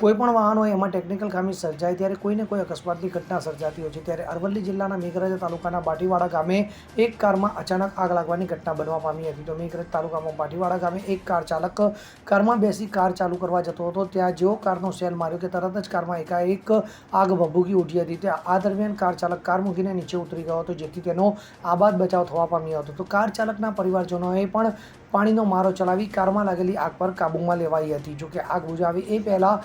કોઈ પણ વાહન હોય, એમાં ટેકનિકલ ખામી સર્જાય ત્યારે કોઈને કોઈ અકસ્માતની ઘટના સર્જાતી હોય છે. ત્યારે અરવલ્લી જિલ્લાના મેઘરાજા તાલુકાના બાટીવાડા ગામે એક કારમાં અચાનક આગ લાગવાની ઘટના બનવા પામી હતી. તો મેઘરજ તાલુકામાં બાટીવાડા ગામે એક કાર ચાલક કારમાં બેસી કાર ચાલુ કરવા જતો હતો. ત્યાં જેવો કારનો સેલ માર્યો કે તરત જ કારમાં એકાએક આગ ભભૂકી ઉઠી હતી. ત્યાં આ દરમિયાન કાર ચાલક કાર મૂકીને નીચે ઉતરી ગયો હતો, જેથી તેનો આબાદ બચાવ થવા પામ્યો હતો. તો કાર ચાલકના પરિવારજનોએ પણ પાણીનો મારો ચલાવી કારમાં લાગેલી આગ પર કાબૂમાં લેવાઈ હતી. જોકે આગ બુજાવી એ પહેલાં